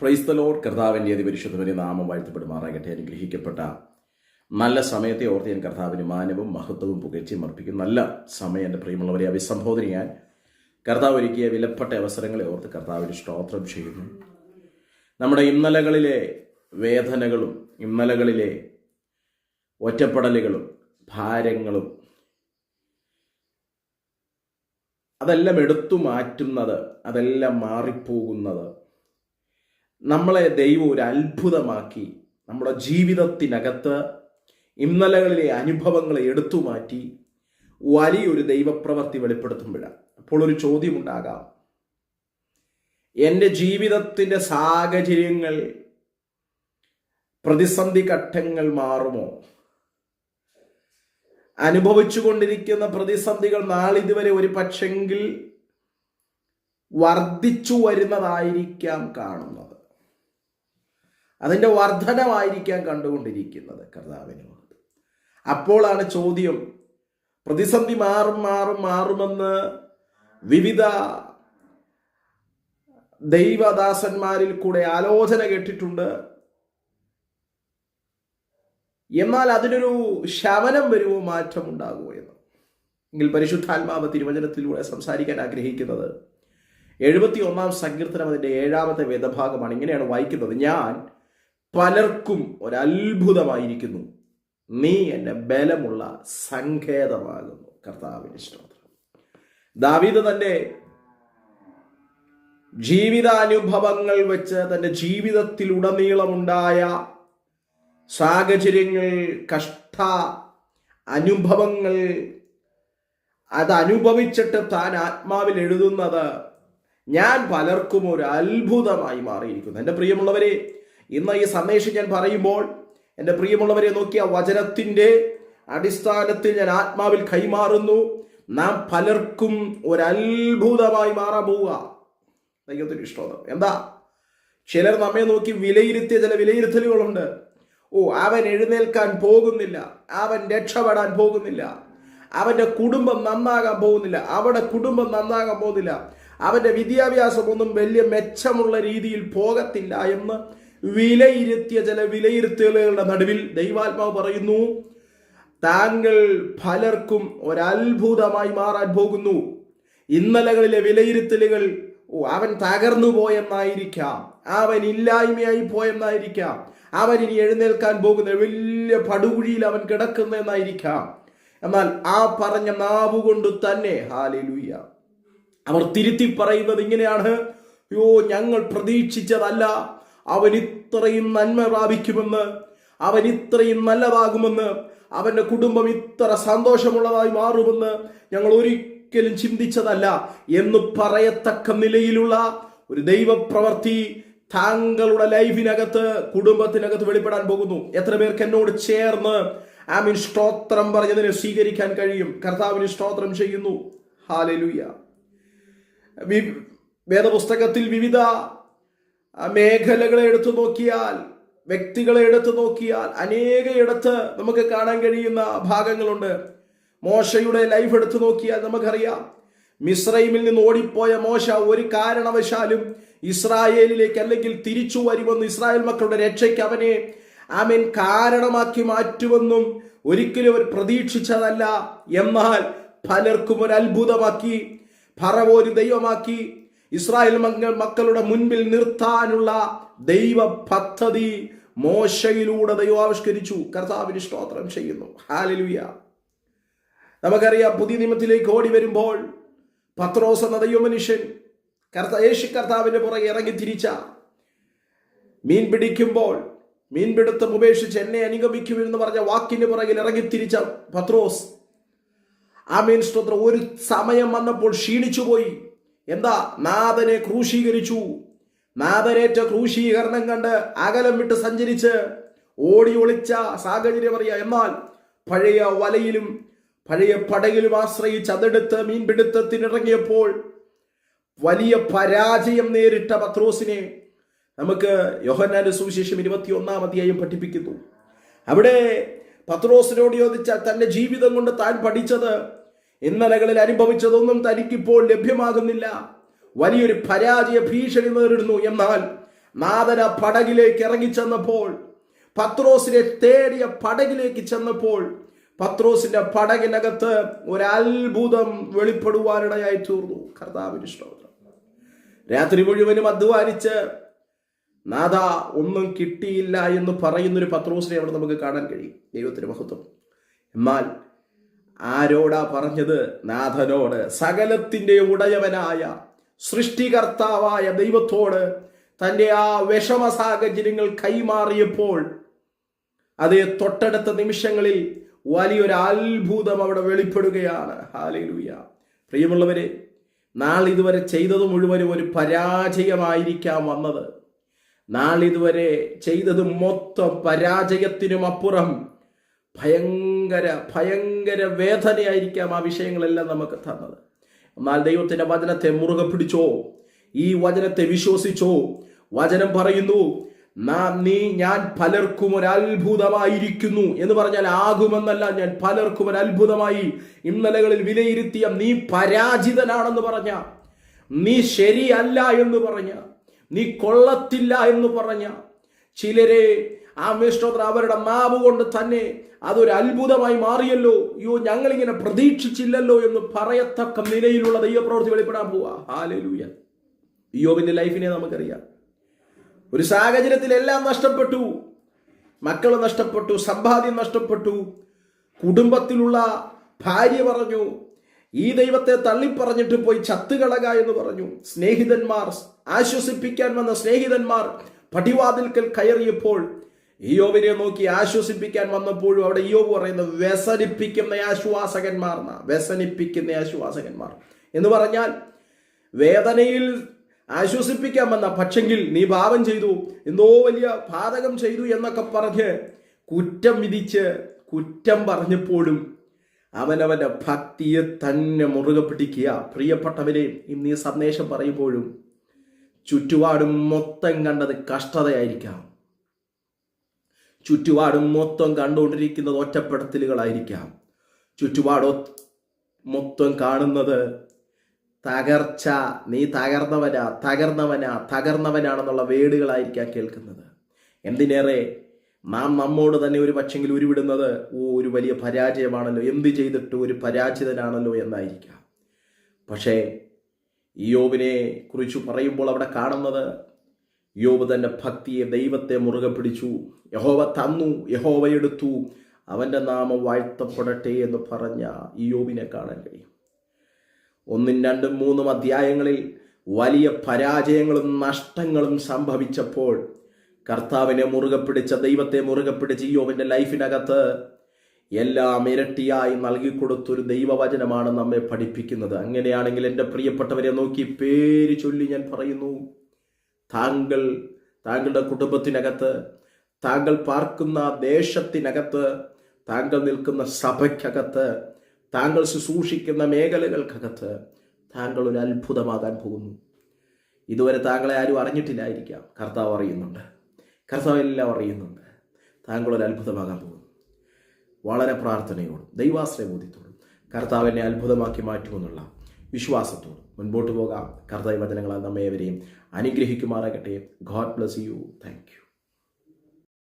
Price load കർത്താവിന്റെ അതിപരിശുദ്ധവരെ നാമം വാഴ്ത്തപ്പെടുമാറാകട്ടെ. അനുഗ്രഹിക്കപ്പെട്ട നല്ല സമയത്തെ ഓർത്ത് ഞാൻ കർത്താവിന് മാനവും മഹത്വവും പുകഴ്ചയും അർപ്പിക്കും നല്ല സമയം എന്റെ പ്രിയമുള്ളവരെ അഭിസംബോധന ചെയ്യാൻ കർത്താവ് ഒരുക്കിയ വിലപ്പെട്ട അവസരങ്ങളെ ഓർത്ത് കർത്താവിന് സ്തോത്രം ചെയ്യുന്നു. നമ്മുടെ ഇന്നലകളിലെ വേദനകളും ഇന്നലകളിലെ ഒറ്റപ്പെടലുകളും ഭാരങ്ങളും അതെല്ലാം എടുത്തു മാറ്റുന്നത് അതെല്ലാം മാറിപ്പോകുന്നത് നമ്മളെ ദൈവം ഒരു അത്ഭുതമാക്കി നമ്മുടെ ജീവിതത്തിനകത്ത് ഇന്നലകളിലെ അനുഭവങ്ങളെ എടുത്തു മാറ്റി വലിയൊരു ദൈവപ്രവൃത്തി വെളിപ്പെടുത്തുമ്പോഴാണ്. അപ്പോൾ ഒരു ചോദ്യമുണ്ടാകാം. എന്റെ ജീവിതത്തിന്റെ സാഹചര്യങ്ങൾ പ്രതിസന്ധി ഘട്ടങ്ങൾ മാറുമോ? അനുഭവിച്ചു കൊണ്ടിരിക്കുന്ന പ്രതിസന്ധികൾ നാളിതുവരെ ഒരു പക്ഷെങ്കിൽ വർദ്ധിച്ചു വരുന്നതായിരിക്കാം കാണുന്നത്. അതിന്റെ വർധനമായിരിക്കാം കണ്ടുകൊണ്ടിരിക്കുന്നത് കർത്താവിന് അപ്പോഴാണ് ചോദ്യം പ്രതിസന്ധി മാറും മാറും മാറുമെന്ന് വിവിധ ദൈവദാസന്മാരിൽ കൂടെ ആലോചന കേട്ടിട്ടുണ്ട്. എന്നാൽ അതിനൊരു ശമനം വരുമോ മാറ്റം ഉണ്ടാകുമോ എന്ന്? എങ്കിൽ പരിശുദ്ധാത്മാവ് തിരുവചനത്തിലൂടെ സംസാരിക്കാൻ ആഗ്രഹിക്കുന്നത് എഴുപത്തി ഒന്നാം സങ്കീർത്തനം അതിന്റെ ഏഴാമത്തെ വേദഭാഗമാണ്. ഇങ്ങനെയാണ് വായിക്കുന്നത്. ഞാൻ പലർക്കും ഒരത്ഭുതമായിരിക്കുന്നു. നീ എന്റെ ബലമുള്ള സങ്കേതമാകുന്നു. കർത്താവിന് സ്തോത്രം. ദാവീദ് തന്റെ ജീവിതാനുഭവങ്ങൾ വെച്ച് തന്റെ ജീവിതത്തിലുടനീളമുണ്ടായ സാഹചര്യങ്ങൾ കഷ്ട അനുഭവങ്ങൾ അത് അനുഭവിച്ചിട്ട് താൻ ആത്മാവിൽ എഴുതുന്നത് ഞാൻ പലർക്കും ഒരു അത്ഭുതമായി മാറിയിരിക്കുന്നു. എന്റെ പ്രിയമുള്ളവരെ ഇന്ന് ഈ സന്ദേശം ഞാൻ പറയുമ്പോൾ എന്റെ പ്രിയമുള്ളവരെ നോക്കിയ വചനത്തിന്റെ അടിസ്ഥാനത്തിൽ ഞാൻ ആത്മാവിൽ കൈമാറുന്നു. നാം പലർക്കും ഒരത്ഭുതമായി മാറാൻ പോവുക. ദൈവത്തിന് ഇഷ്ടമാണ്. എന്താ? ചിലർ നമ്മെ നോക്കി വിലയിരുത്തിയ ചില വിലയിരുത്തലുകളുണ്ട്. ഓ അവൻ എഴുന്നേൽക്കാൻ പോകുന്നില്ല. അവൻ രക്ഷപ്പെടാൻ പോകുന്നില്ല. അവന്റെ കുടുംബം നന്നാകാൻ പോകുന്നില്ല. അവിടെ കുടുംബം നന്നാകാൻ പോകുന്നില്ല. അവന്റെ വിദ്യാഭ്യാസം ഒന്നും വലിയ മെച്ചമുള്ള രീതിയിൽ പോകത്തില്ല എന്ന് വിലയിരുത്തിയ ചില വിലയിരുത്തലുകളുടെ നടുവിൽ ദൈവാത്മാവ് പറയുന്നു താങ്കൾ പലർക്കും ഒരത്ഭുതമായി മാറാൻ പോകുന്നു. ഇന്നലകളിലെ വിലയിരുത്തലുകൾ അവൻ തകർന്നു പോയെന്നായിരിക്കാം. അവൻ ഇല്ലായ്മയായി പോയെന്നായിരിക്കാം. അവൻ ഇനി എഴുന്നേൽക്കാൻ പോകുന്ന വലിയ പടുകുഴിയിൽ അവൻ കിടക്കുന്നതെന്നായിരിക്കാം എന്നാൽ ആ പറഞ്ഞ നാവ് കൊണ്ട് തന്നെ ഹാലിലൂയ അവർ തിരുത്തി പറയുന്നത് ഇങ്ങനെയാണ്. യോ ഞങ്ങൾ പ്രതീക്ഷിച്ചതല്ല. അവൻ ഇത്രയും നന്മ പ്രാപിക്കുമെന്ന് അവൻ ഇത്രയും നല്ലതാകുമെന്ന് അവന്റെ കുടുംബം ഇത്ര സന്തോഷമുള്ളതായി മാറുമെന്ന് ഞങ്ങൾ ഒരിക്കലും ചിന്തിച്ചതല്ല എന്ന് പറയത്തക്ക നിലയിലുള്ള ഒരു ദൈവപ്രവർത്തി താങ്കളുടെ ലൈഫിനകത്ത് കുടുംബത്തിനകത്ത് വെളിപ്പെടാൻ പോകുന്നു. എത്ര പേർക്ക് എന്നോട് ചേർന്ന് ആമിൻ സ്തോത്രം പറഞ്ഞതിനെ സ്വീകരിക്കാൻ കഴിയും. കർത്താവിന് സ്തോത്രം ചെയ്യുന്നു. ഹാലലുയ. വേദപുസ്തകത്തിൽ വിവിധ മേഖലകളെ എടുത്തു നോക്കിയാൽ വ്യക്തികളെ എടുത്തു നോക്കിയാൽ അനേക ഇടത്ത് നമുക്ക് കാണാൻ കഴിയുന്ന ഭാഗങ്ങളുണ്ട്. മോശയുടെ ലൈഫ് എടുത്തു നോക്കിയാൽ നമുക്കറിയാം. മിസ്രൈമിൽ നിന്ന് ഓടിപ്പോയ മോശ ഒരു കാരണവശാലും ഇസ്രായേലിലേക്ക് അല്ലെങ്കിൽ തിരിച്ചു വരുമെന്ന് ഇസ്രായേൽ മക്കളുടെ രക്ഷയ്ക്ക് അവനെ ആമേൻ കാരണമാക്കി മാറ്റുമെന്നും ഒരിക്കലും അവർ പ്രതീക്ഷിച്ചതല്ല. എന്നാൽ പലർക്കും ഒരു അത്ഭുതമാക്കി ഫറവോ ഒരു ദൈവമാക്കി ഇസ്രായേൽ മക്കളുടെ മുൻപിൽ നിർത്താനുള്ള ദൈവ പദ്ധതി മോശയിലൂടെ ദൈവം ആവിഷ്കരിച്ചു. കർത്താവിന് സ്തോത്രം ചെയ്യുന്നു. ഹാലലുയ നമുക്കറിയാം പുതിയ നിയമത്തിലേക്ക് ഓടി വരുമ്പോൾ പത്രോസ് എന്ന ദൈവമനുഷ്യൻ കർത്ത യേശു കർത്താവിന്റെ പുറകെ ഇറങ്ങി തിരിച്ച മീൻ പിടിക്കുമ്പോൾ മീൻപിടുത്തം ഉപേക്ഷിച്ച് എന്നെ അനുഗമിക്കുമെന്ന് പറഞ്ഞ വാക്കിന് പുറകിൽ ഇറങ്ങി തിരിച്ച പത്രോസ് ആ മീൻ സ്തോത്രം ഒരു സമയം വന്നപ്പോൾ ക്ഷീണിച്ചു പോയി എന്താ? മാബനെ ക്രൂശീകരിച്ചു. നാഥനേറ്റ ക്രൂശീകരണം കണ്ട് അകലം വിട്ട് സഞ്ചരിച്ച് ഓടി ഒളിച്ച സാഹചര്യം അറിയാം എന്നാൽ പഴയ വലയിലും പഴയ പടയിലും ആശ്രയിച്ച് അതെടുത്ത് മീൻപിടുത്തത്തിനിറങ്ങിയപ്പോൾ വലിയ പരാജയം നേരിട്ട പത്രോസിനെ നമുക്ക് യോഹന്നാന്റെ സുവിശേഷം ഇരുപത്തി ഒന്നാം അധ്യായം പഠിപ്പിക്കുന്നു. അവിടെ പത്രോസിനോട് ചോദിച്ചാൽ തന്റെ ജീവിതം കൊണ്ട് താൻ പഠിച്ചത് ഇന്നലകളിൽ അനുഭവിച്ചതൊന്നും തനിക്കിപ്പോൾ ലഭ്യമാകുന്നില്ല. വലിയൊരു പരാജയ ഭീഷണി നേരിടുന്നു. എന്നാൽ നാദന പടകിലേക്ക് ഇറങ്ങിച്ചെന്നപ്പോൾ പത്രോസിനെ തേടിയ പടകിലേക്ക് ചെന്നപ്പോൾ പത്രോസിന്റെ പടകിനകത്ത് ഒരത്ഭുതം വെളിപ്പെടുവാനിടയായി തീർന്നു. കർത്താവിന് സ്തോത്രം. രാത്രി മുഴുവനും അധ്വാനിച്ച് നാഥ ഒന്നും കിട്ടിയില്ല എന്ന് പറയുന്നൊരു പത്രോസിനെ അവിടെ നമുക്ക് കാണാൻ കഴിയും. ദൈവത്തിന് മഹത്വം. എന്നാൽ ആരോടാ പറഞ്ഞത്? നാഥനോട്. സകലത്തിന്റെ ഉടയവനായ സൃഷ്ടികർത്താവായ ദൈവത്തോട് തന്റെ ആ വിഷമ സാഹചര്യങ്ങൾ കൈമാറിയപ്പോൾ അതേ തൊട്ടടുത്ത നിമിഷങ്ങളിൽ വലിയൊരു അത്ഭുതം അവിടെ വെളിപ്പെടുകയാണ്. ഹാലയിലൂയ പ്രിയമുള്ളവരെ നാൾ ഇതുവരെ ചെയ്തത് മുഴുവനും ഒരു പരാജയമായിരിക്കാം വന്നത്. നാളിതുവരെ ചെയ്തത് മൊത്തം പരാജയത്തിനും അപ്പുറം ഭയങ്കര ഭയങ്കര വേദനയായിരിക്കാം ആ വിഷയങ്ങളെല്ലാം നമുക്ക് തന്നത്. എന്നാൽ ദൈവത്തിന്റെ വചനത്തെ മുറുകെ പിടിച്ചോ? ഈ വചനത്തെ വിശ്വസിച്ചോ? വചനം പറയുന്നു നീ ഞാൻ പലർക്കും ഒരു അത്ഭുതമായിരിക്കുന്നു എന്ന് പറഞ്ഞാൽ ആകുമെന്നല്ല ഞാൻ പലർക്കും ഒരു അത്ഭുതമായി ഇന്നലകളിൽ വിലയിരുത്തിയ നീ പരാജിതനാണെന്ന് പറഞ്ഞ നീ ശരിയല്ല എന്ന് പറഞ്ഞ നീ കൊള്ളത്തില്ല എന്ന് പറഞ്ഞ ചിലരെ ആ മേഷ്ടോത്ര അവരുടെ മാവ് കൊണ്ട് തന്നെ അതൊരു അത്ഭുതമായി മാറിയല്ലോ. അയ്യോ ഞങ്ങളിങ്ങനെ പ്രതീക്ഷിച്ചില്ലല്ലോ എന്ന് പറയത്തക്ക നിലയിലുള്ള ദൈവപ്രവൃത്തി വെളിപ്പെടാൻ പോവാ. ഹാലലൂയ യോബിന്റെ ലൈഫിനെ നമുക്കറിയാം. ഒരു സാഹചര്യത്തിൽ എല്ലാം നഷ്ടപ്പെട്ടു. മക്കൾ നഷ്ടപ്പെട്ടു സമ്പാദ്യം നഷ്ടപ്പെട്ടു. കുടുംബത്തിലുള്ള ഭാര്യ പറഞ്ഞു ഈ ദൈവത്തെ തള്ളിപ്പറഞ്ഞിട്ട് പോയി ചത്തുകളക എന്ന് പറഞ്ഞു. സ്നേഹിതന്മാർ ആശ്വസിപ്പിക്കാൻ വന്ന സ്നേഹിതന്മാർ പടിവാതിൽക്കൽ കയറിയപ്പോൾ ഇയോബിനെ നോക്കി ആശ്വസിപ്പിക്കാൻ വന്നപ്പോഴും അവിടെ ഇയോബ് പറയുന്നത് വ്യസനിപ്പിക്കുന്ന ആശ്വാസകന്മാർ എന്നാ വ്യസനിപ്പിക്കുന്ന ആശ്വാസകന്മാർ. എന്ന് പറഞ്ഞാൽ വേദനയിൽ ആശ്വസിപ്പിക്കാൻ വന്ന പക്ഷെങ്കിൽ നീ പാപം ചെയ്തു എന്തോ വലിയ പാതകം ചെയ്തു എന്നൊക്കെ പറഞ്ഞ് കുറ്റം വിധിച്ച് കുറ്റം പറഞ്ഞപ്പോഴും അവനവന്റെ ഭക്തിയെ തന്നെ മുറുകെ പിടിക്കുക. പ്രിയപ്പെട്ടവരെ ഇന്ന് ഈ സന്ദേശം പറയുമ്പോഴും ചുറ്റുപാടും മൊത്തം കണ്ടത് കഷ്ടതയായിരിക്കാം. ചുറ്റുപാടും മൊത്തം കണ്ടുകൊണ്ടിരിക്കുന്നത് ഒറ്റപ്പെടുത്തലുകളായിരിക്കാം. ചുറ്റുപാടോ മൊത്തം കാണുന്നത് തകർച്ച നീ തകർന്നവനാ തകർന്നവനാ തകർന്നവനാണെന്നുള്ള വേടുകളായിരിക്കാം കേൾക്കുന്നത്. എന്തിനേറെ നാം നമ്മോട് തന്നെ ഒരു പക്ഷെങ്കിൽ ഉരുവിടുന്നത് ഓ ഒരു വലിയ പരാജയമാണല്ലോ എന്ത് ചെയ്തിട്ട് ഒരു പരാജിതനാണല്ലോ എന്നായിരിക്കാം. പക്ഷേ യോബിനെ കുറിച്ച് പറയുമ്പോൾ അവിടെ കാണുന്നത് യോബ് തന്റെ ഭക്തിയെ ദൈവത്തെ മുറുകെ പിടിച്ചു. യഹോവ തന്നു യഹോവ എടുത്തു. അവന്റെ നാമം വാഴ്ത്തപ്പെടട്ടെ എന്ന് പറഞ്ഞ ഈ യോബിനെ കാണാൻ കഴിയും. ഒന്നും രണ്ടും മൂന്നും അധ്യായങ്ങളിൽ വലിയ പരാജയങ്ങളും നഷ്ടങ്ങളും സംഭവിച്ചപ്പോൾ കർത്താവിനെ മുറുകെ പിടിച്ച ദൈവത്തെ മുറുകെ പിടിച്ച് യോബിന്റെ ലൈഫിനകത്ത് എല്ലാം ഇരട്ടിയായി നൽകിക്കൊടുത്തൊരു ദൈവവചനമാണ് നമ്മെ പഠിപ്പിക്കുന്നത്. അങ്ങനെയാണെങ്കിൽ എന്റെ പ്രിയപ്പെട്ടവരെ നോക്കി പേര് ചൊല്ലി ഞാൻ പറയുന്നു. താങ്കൾ താങ്കളുടെ കുടുംബത്തിനകത്ത് താങ്കൾ പാർക്കുന്ന ദേശത്തിനകത്ത് താങ്കൾ നിൽക്കുന്ന സഭയ്ക്കകത്ത് താങ്കൾ ശുശ്രൂഷിക്കുന്ന മേഖലകൾക്കകത്ത് താങ്കൾ ഒരു അത്ഭുതമാകാൻ പോകുന്നു. ഇതുവരെ താങ്കളെ ആരും അറിഞ്ഞിട്ടില്ലായിരിക്കാം. കർത്താവ് അറിയുന്നുണ്ട്. കർത്താവ് എല്ലാം അറിയുന്നുണ്ട്. താങ്കൾ ഒരു അത്ഭുതമാകാൻ പോകുന്നു. വളരെ പ്രാർത്ഥനയോടും ദൈവാശ്രയബോധ്യത്തോടും കർത്താവിനെ അത്ഭുതമാക്കി മാറ്റുമെന്നുള്ള വിശ്വാസത്തോടും മുൻപോട്ട് പോകാം. കർത്താവ് വചനങ്ങളാൽ നമ്മേവരെയും അനുഗ്രഹിക്കുമാറാകട്ടെ. God bless you thank you